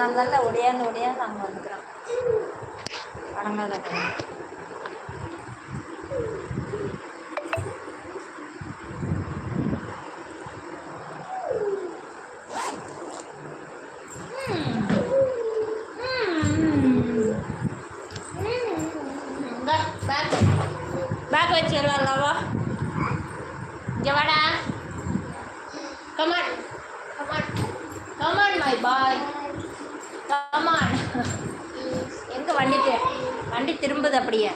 மா ஒடியாந்து ஒடியாந்து அங்கே வந்துக்கிறோம். அடங்காத பையன். பேக் பேக் இங்கே வாடா. Come on come on come on my boy come on எங்கே வண்டி வண்டி திரும்புது அப்படியே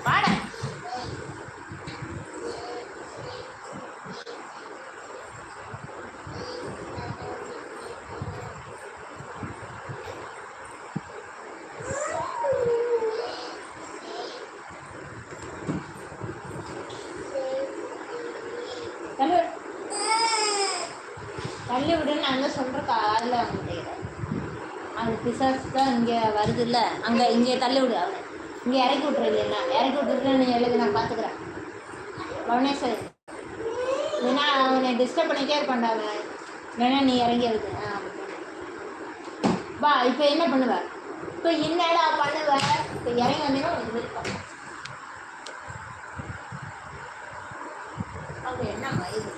வாடா தள்ளி விடு. தள்ளி விடுன்னு அங்கே சொல்கிற காலில் அவங்க அது பிசாஸ் தான் இங்கே வருதுல்ல அங்கே இங்கே தள்ளி விடு அவனை. இங்கே இறக்கி விட்றது இல்லைன்னா இறக்கி விட்டுருக்கேன் நீ எழுது நான் பார்த்துக்குறேன். பவனேஸ்வரி ஏன்னா அவனை டிஸ்டர்ப் பண்ணிட்டே இருப்பான்டா அவன். வேணா நீ இறங்கி எழுது. ஆ வா இப்போ என்ன பண்ணுவ? இப்போ என்னடா பண்ணுவ? இப்போ இறங்கி வந்தீங்கன்னா உனக்கு விருப்பம் அவங்க என்ன வயது?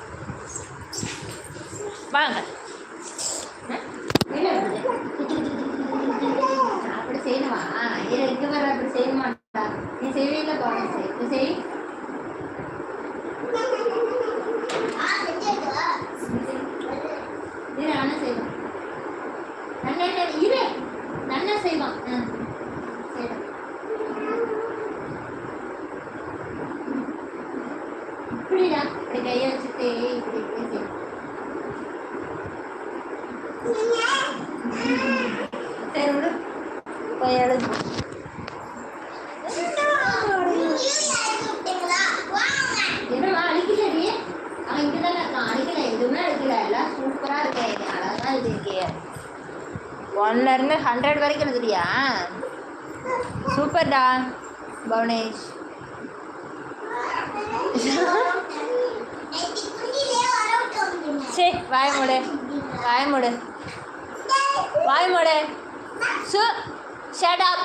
வாங்க. என்ன பண்ணுது? செய்யணுமா? இரு இருக்கு வர அப்படி செய்யணுமாடா நீ செய்வீங்கள போன செய். இது செய். இரு அண்ணன் செய்வான். அண்ணன் இரு. அண்ணன் செய்வான். ஆ செய்வான் இப்படிடா இப்படி கையை வச்சுட்டு இப்படி இப்படி செய்யணும் சரி விடு போய் எழுது என்னம்மா அழிக்கலடி அவன் இங்கே தானே இருக்கான் அழிக்கல எதுவுமே அழிக்கல எல்லாம் சூப்பராக இருக்கேன் அழகா இருக்கே ஒன்ல இருந்து ஹண்ட்ரட் வரைக்கும் எழுதுறியா சூப்பர்டா பவனேஷ் சரி வாய மூடு வாய மூடு வாய மூடு சு ஷட் அப்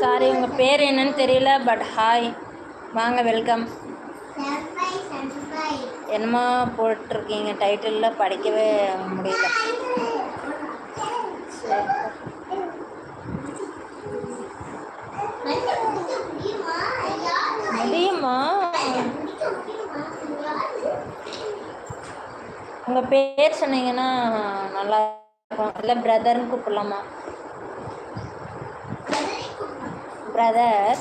சாரி உங்கள் பேர் என்னன்னு தெரியல பட் ஹாய் வாங்க வெல்கம் என்னமா போட்டிருக்கீங்க? டைட்டிலில் படிக்கவே முடியல. முடியுமா? உங்கள் பேர் சொன்னீங்கன்னா நல்லா இருக்கும். இல்லை பிரதர்னு கூப்பிடலாமா? பிரதர்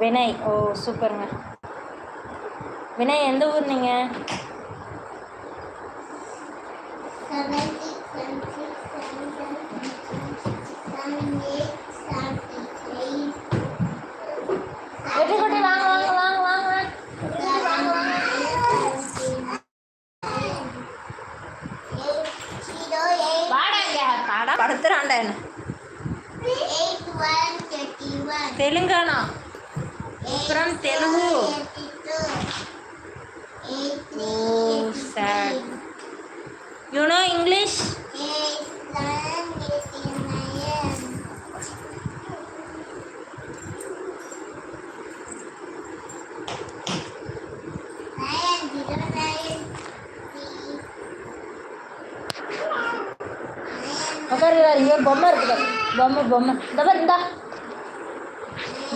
வினய் ஓ சூப்பருங்க வினய் எந்த ஊர் நீங்கள் பொம்மை. பொம்மை இந்த பாரு இந்தா.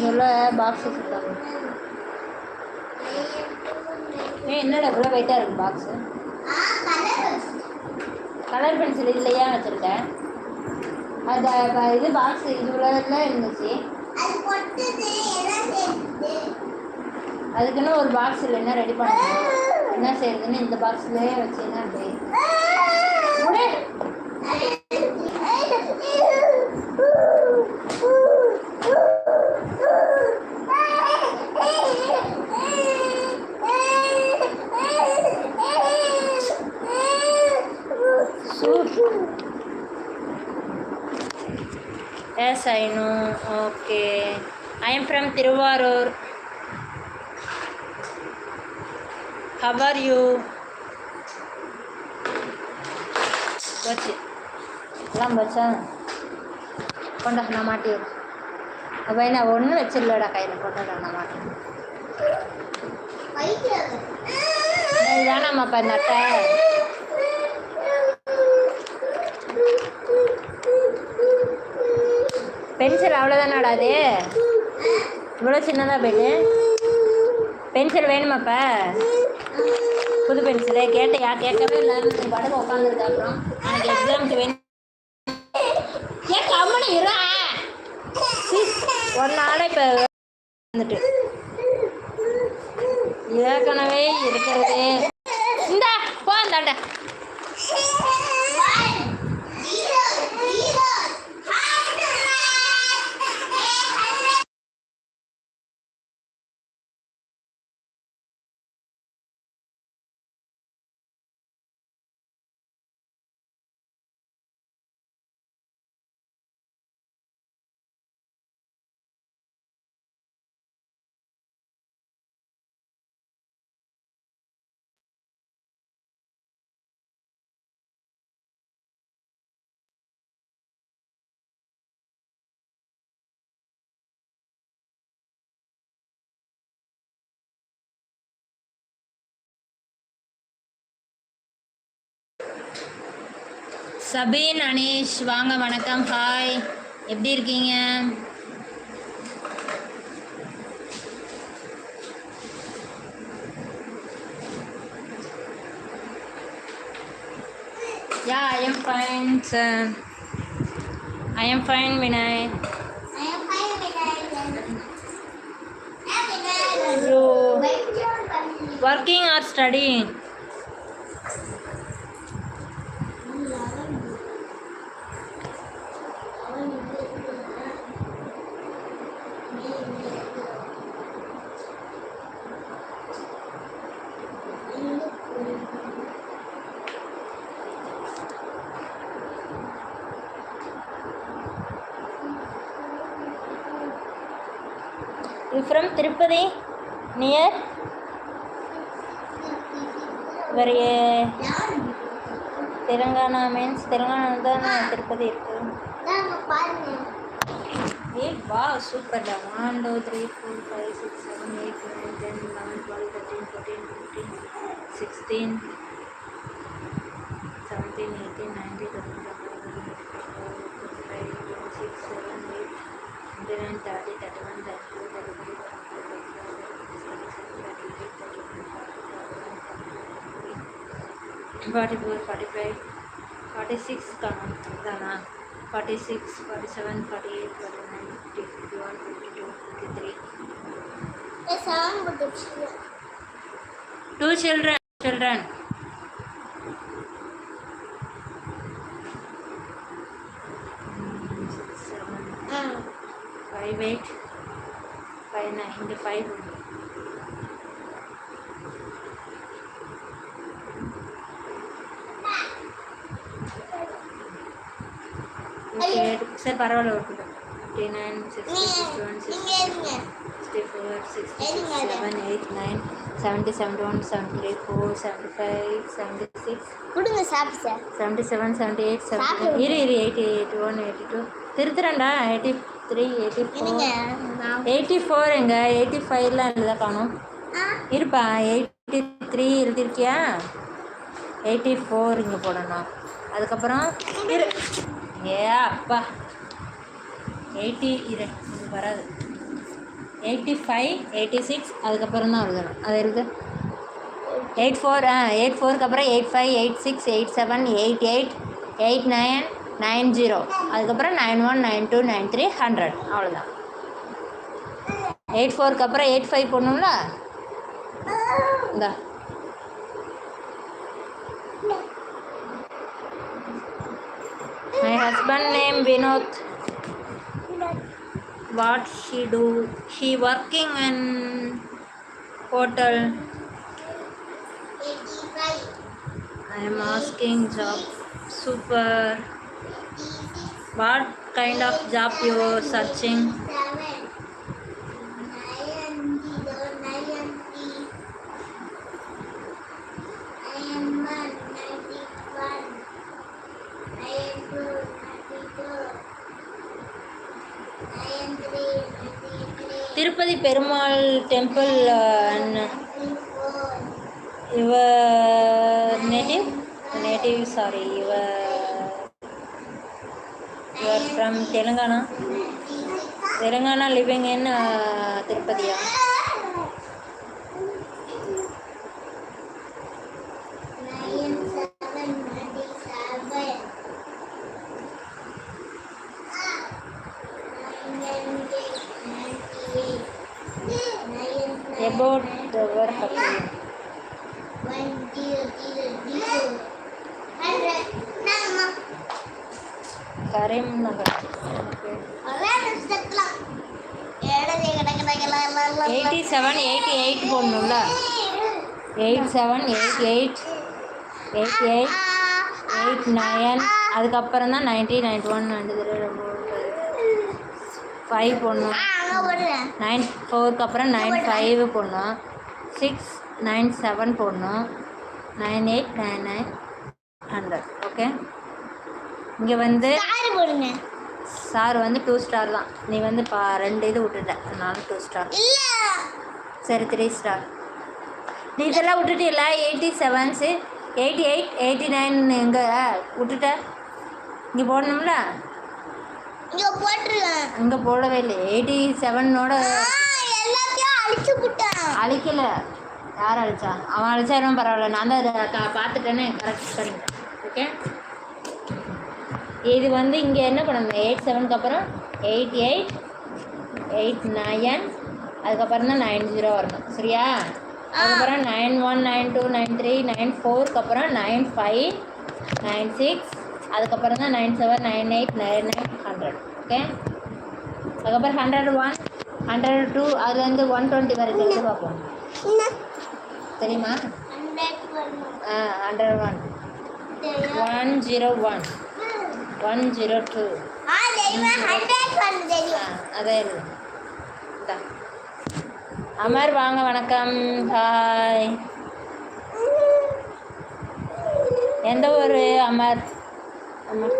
உள்ள பாக்ஸ் வச்சுருக்காங்க ஏன் என்னடா இவ்வளோ வெயிட்டாக இருக்கு பாக்ஸு கலர் பென்சில் இதில் ஏன் வச்சுருக்கேன். அது இது பாக்ஸ் இது உள்ளதில் இருந்துச்சு. அதுக்குன்னு ஒரு பாக்ஸ் இல்லைன்னா ரெடி பண்ணணும்? என்ன செய்யறதுன்னு இந்த பாக்ஸ்லேயே வச்சுன்னா அப்படி am from Tiruvarur. How are you? போச்சு எல்லாம் வச்சா கொண்டா நான் மாட்டி அப்போ என்ன ஒன்றும் வச்சிடலடா கையில் கொண்டாடா நான் மாட்டி இந்த அட்டை? பென்சில் அவ்வளோதானாடா அது? இவ்வளோ சின்னதாக போயிட்டு பென்சில் வேணுமாப்பா? புது பென்சிலு. கேட்டையா? கேட்கவே இல்லை. நீ படகு உட்காந்துருக்கு அப்புறம் எனக்கு எக்ஸாமுக்கு வேணும். ஏன் கம்மனு ஒரு நாளை இப்போ வந்துட்டு. ஏற்கனவே இருக்கிறது இந்தா போ அந்தாண்ட சபீன் அனீஷ் வாங்க வணக்கம் ஹாய். எப்படி இருக்கீங்க? Yeah I am fine sir I am fine Vinay working or studying You from Tirupati? Near? Where uh, means means தான் திருப்பதி இருக்கு. ஏ வா சூப்பர்டா one two three four five six seven eight nine ten eleven twelve thirteen fourteen fifteen sixteen seventeen eighteen nineteen twenty five six seven eight twenty nine thirty thirty one thirty two thirty three thirty four thirty five thirty six thirty eight thirty one thirty forty four forty five forty six का जाना forty six forty seven forty eight forty nine fifty fifty one fifty two fifty three two children children five eight five nine five அது பரவாயில்ல இருக்கட்டும் fifty nine sixty sixty one sixty sixty four sixty six seven eight nine seventy seventy one seventy three four seventy five seventy six கொடுங்க சாப்பிட்டு sir. Seventy seven seventy eight seven இரு இரு eighty eight one eighty two திருத்துறேன்டா eighty three eighty four eighty four எங்க? Eighty ஃபைவ்லாம் எழுதா காணும் இருப்பா eighty three எழுதிருக்கியா எயிட்டி ஃபோர் இங்கே போடணும். அதுக்கப்புறம் இரு. ஏ அப்பா. எயிட்டி இரு இது வராது. எயிட்டி ஃபைவ் எயிட்டி சிக்ஸ் அதுக்கப்புறம் தான் வருது. அது இருக்குது எயிட் ஃபோர் ஆ எயிட் ஃபோருக்கு அப்புறம் eight five eight six eight seven eight eight eight nine nine zero அதுக்கப்புறம் nine one nine two nine three hundred. அவ்வளோதான் எயிட் ஃபோருக்கு அப்புறம் எயிட் ஃபைவ் போடணும்ல? இந்தா. My husband name Vinod What she do? She working in hotel. I am asking job. Super. What kind of job you searching? Telangana living in திருப்பதியா about our country Karimnagar eighty seven eighty eight போடணும்ல eight seven eight eight eight eight eight nine அதுக்கப்புறம் தான் ninety ninety one ninety three five போடணும். Nine ஃபோருக்கு அப்புறம் nine five போடணும். Six nine seven போடணும். Nine eight nine nine hundred okay இங்கே வந்து sir வந்து டூ ஸ்டார் தான். நீ வந்து பா ரெண்டு இது விட்டுட்ட. நானும் டூ ஸ்டார் சரி த்ரீ ஸ்டார் நீ இதெல்லாம் விட்டுட்டில்ல? Eighty sevens eighty eight eighty nine எங்கே விட்டுட்ட? இங்கே போடணும்ல? இங்க போட்டுருவேன் இங்கே போடவே இல்லை எயிட்டி செவனோட எல்லாத்தையும் அழிச்சு விட்டேன். அழிக்கல. யார் அழிச்சா? அவன் அழிச்சாலும் பரவாயில்ல. நான் தான் அதை கா பார்த்துட்டேன்னு கரெக்ட் பண்ணிட்டேன். ஓகே இது வந்து இங்கே என்ன பண்ணணும்? எயிட் செவனுக்கு அப்புறம் எயிட் எயிட் எயிட் நயன் அதுக்கப்புறம் தான் நைன் ஜீரோ வரணும். சரியா? அதுக்கப்புறம் nine one nine two nine three nine ஃபோருக்கு அப்புறம் நைன் ஃபைவ் நைன் சிக்ஸ் அதுக்கப்புறம் தான் nine seven nine eight nine nine hundred okay அதுக்கப்புறம் ஹண்ட்ரட் ஒன் ஹண்ட்ரட் டூ அது வந்து ஒன் டுவெண்ட்டி வரைக்கும் எழுதி பார்ப்போம். தெரியுமா? ஆ hundred one one zero one one zero two அதே இந்தா. அமர் வாங்க வணக்கம். ஹாய் எந்த ஊர் அமர்? அமர்.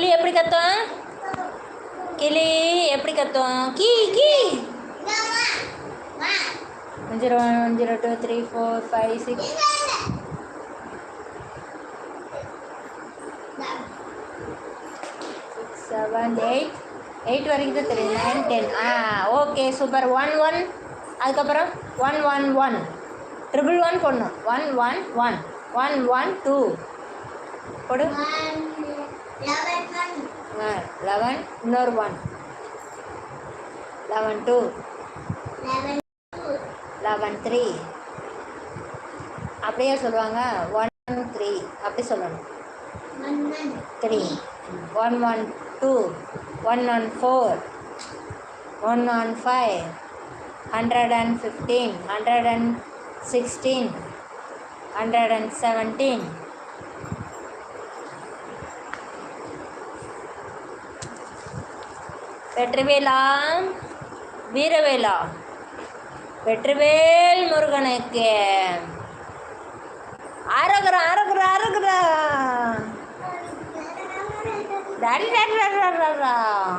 கிளி எப்படி கத்தும்? கிளி எப்படி கத்தும்? கீ key. One zero one one zero two three four five six. Six seven eight. Eight வரைக்கும் தான் தெரியும். Nine ten. ஆ ஓகே சூப்பர். One one. அதுக்கப்புறம் one one one. Triple one போடணும். One one one. One one two. போடு. Eleven இன்னொரு one. Eleven two. Eleven three. அப்படியே சொல்லுவாங்க. One three. அப்படி சொல்லணும். Three. One one two. One one four. One one five. Hundred and fifteen. Hundred and sixteen. Hundred and seventeen. வெற்றிவேலா வீரவேலா. வெற்றிவேல் முருகனுக்கு. அரகுற அரகுற அரகுற.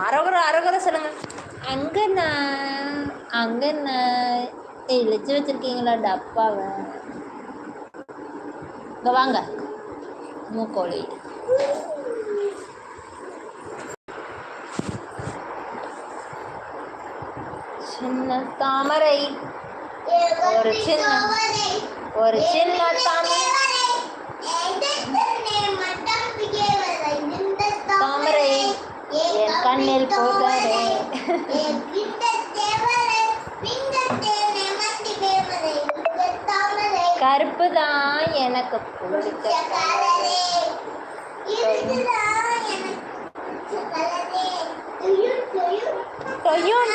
அரகுற அரகுற சொல்லுங்க அங்கண்ணா அங்கண்ணா இழிச்சு வச்சிருக்கீங்களா டப்பாவை இங்கே வாங்க மூக்கோழி தாமரை. ஒரு சின்ன ஒரு சின்ன தாமரை. தாமரை. என் கண்ணில் போகாதே கருப்பு தான் எனக்கு பிடிச்ச டொய்யும்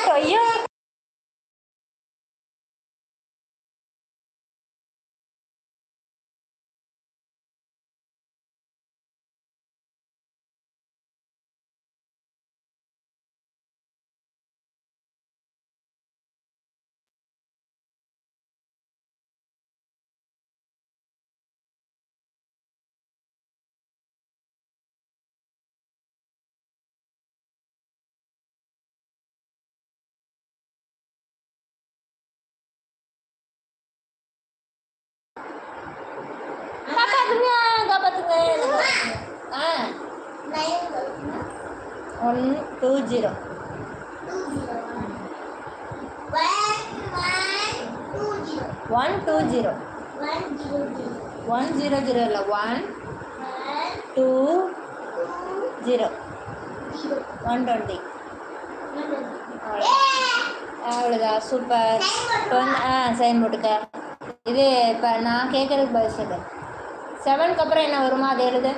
one two zero one two zero one zero zero இல்லை one two zero one twenty அவ்வளோதான் சூப்பர் டொன் ஆ சைன் போட்டுக்க இது இப்போ நான் கேட்குறதுக்கு பதில் சொல்லு செவனுக்கு அப்புறம் என்ன வருமா அது எழுது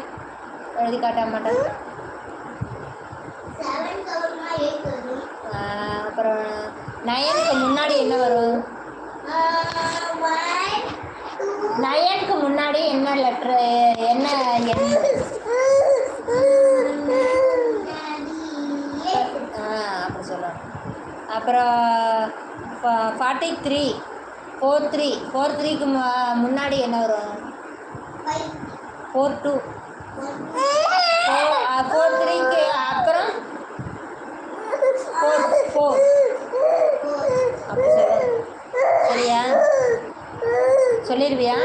எழுதி காட்ட மாட்டேன் ஆ, அப்புறம் நயனுக்கு முன்னாடி என்ன வரும்? நயனுக்கு முன்னாடி என்ன லெட்ரு என்ன அப்படி சொல்லணும். அப்புறம் forty three four three four த்ரீக்கு முன்னாடி என்ன வரும்? ஃபோர் டூ ஃபோர் த்ரீக்கு அப்புறம் ஃபோர் ஃபோர் அப்படி சொல்லணும் சரியா சொல்லிடுவியா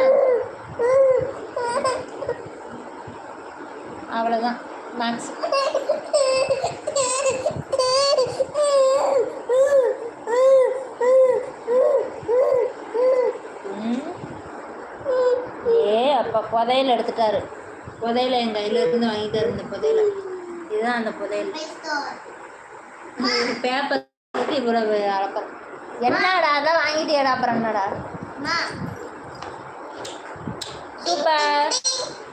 அவ்வளோதான் மேக்ஸ் ம் ஏ அப்பா புதையல் எடுத்துட்டாரு. புதையல என் கையில இருந்து வாங்கிட்டாரு இந்த புதையல. இதுதான் அந்த புதையல். பேப்பர் இவ்வளவு அழக்கம் என்னடா அதான் வாங்கிட்டியாடா அப்புறம் என்னடா? சூப்பர்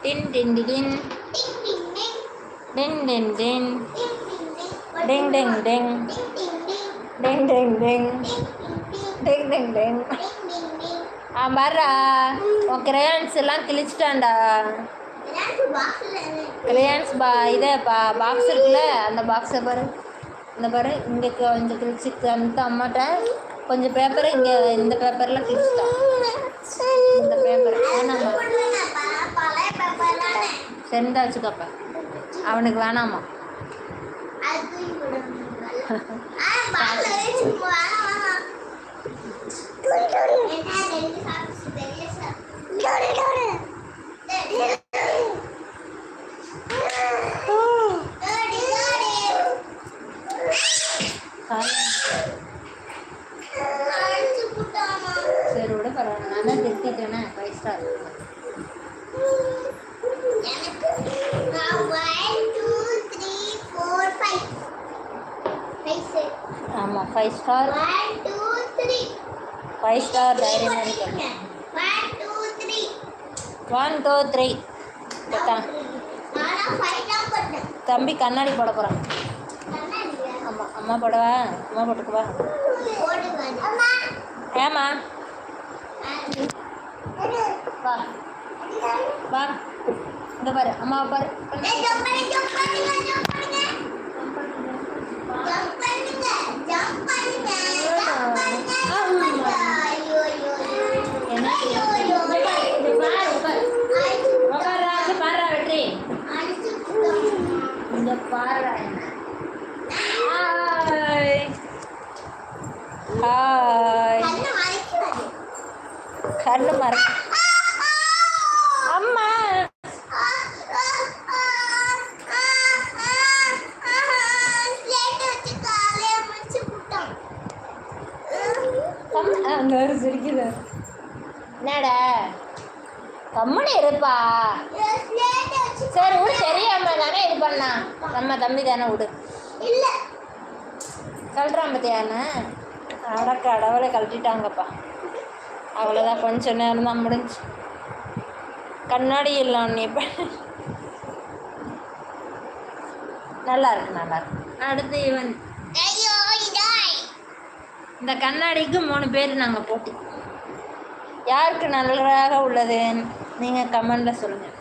டின் டின் டின். டின் டின் டின். டிங் டிங் டிங். டிங் டிங் டிங். டிங் டிங் டிங். ஆ பாருடா உன் கிரையான்ஸ் எல்லாம் கிழிச்சிட்டான்டா. கிரையான்ஸ் பா இதே பா பாக்ஸ் இருக்குல்ல அந்த பாக்ஸை பாரு. இந்த பாரு இங்கே கொஞ்சம் கிழிச்சு அந்த அம்மாட்ட கொஞ்சம் பேப்பர் இங்கே இந்த பேப்பரில் கிழிச்சிட்டான் இந்த பேப்பர் வேணாமா செந்தா வச்சுக்கப்ப. அவனுக்கு வேணாமா சரி விட பரவாயில்ல நான் தான் திருத்திட்டேனே ஃபைவ் ஸ்டார் ஆமாம் five star five star diary மாதிரி பண்ணேன் ஒன் டூ த்ரீ தம்பி கண்ணாடி போட போகிறான் அம்மா அம்மா போடவா? அம்மா போட்டுக்குவா ஏமா வா. வா. இந்த பாரு அம்மா பாரு. கண்ணு மற அம்மா! ஒரு சிரிக்குது. என்னடா? கம்முனு இருப்பா. சரி விடு தெரியாம தானே இது பண்ணா நம்ம தம்பி தானே விடு இல்ல. கழட்டுறான் பத்தியானே அட கடவுளை கழட்டிட்டாங்கப்பா. அவ்வளோதான் கொஞ்ச நேரம் தான் முடிஞ்சு. கண்ணாடி இல்லாம நீ நல்லா இருக்கு நல்லா இருக்கு. அடுத்து இவன். இந்த கண்ணாடிக்கு மூணு பேர் நாங்கள் போட்டி. யாருக்கு நன்றாக உள்ளது? நீங்கள் கமெண்டில் சொல்லுங்கள்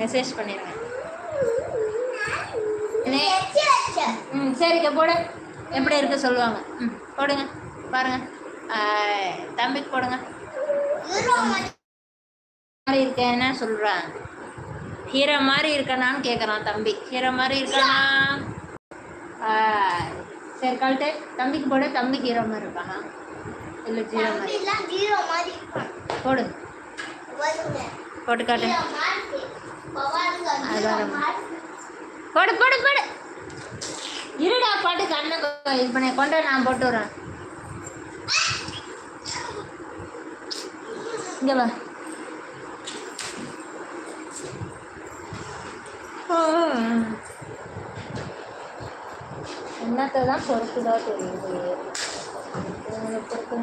மெசேஜ் பண்ணிடுங்க ம் சரிக்கா போடு. எப்படி இருக்கு சொல்லுவாங்க. ம் போடுங்க. பாருங்க. தம்பிக்கு போடுங்க. மாதிரி இருக்கேன்னு சொல்கிறான் ஹீரோ மாதிரி இருக்கானான்னு கேட்குறான் தம்பி. ஹீரோ மாதிரி இருக்கானா? சரி கழட்டு. தம்பிக்கு போடு. தம்பி ஹீரோ மாதிரி இருக்கானா? இல்லை ஜீரோ மாதிரி போடு. போட்டு காட்டு. போடு போடு போடு. இருடா பாட்டு கண்ணை கொ- இது பண்ணி. கொண்டு நான் போட்டு வரேன் இங்க வா. என்னத்தை தான் பொறுத்துதோ தெரியுது இவங்களை பொறுத்து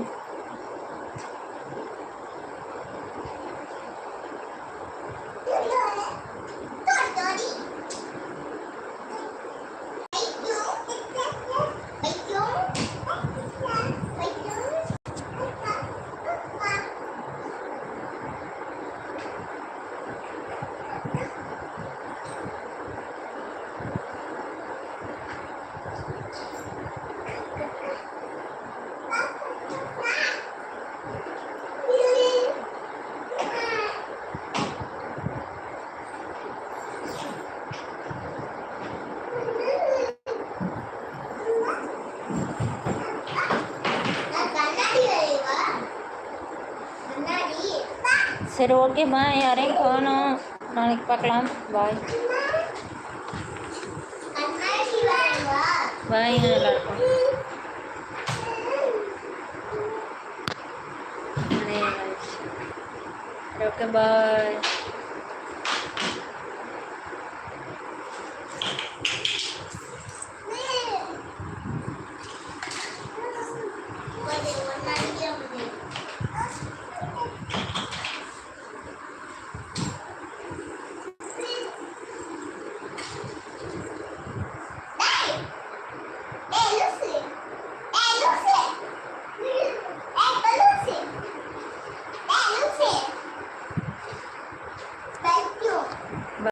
சரி ஓகேம்மா யாரையும் காணோம் நாளைக்கு பார்க்கலாம் பாய் பாய் நல்லா இருக்கும் ஓகே பாய்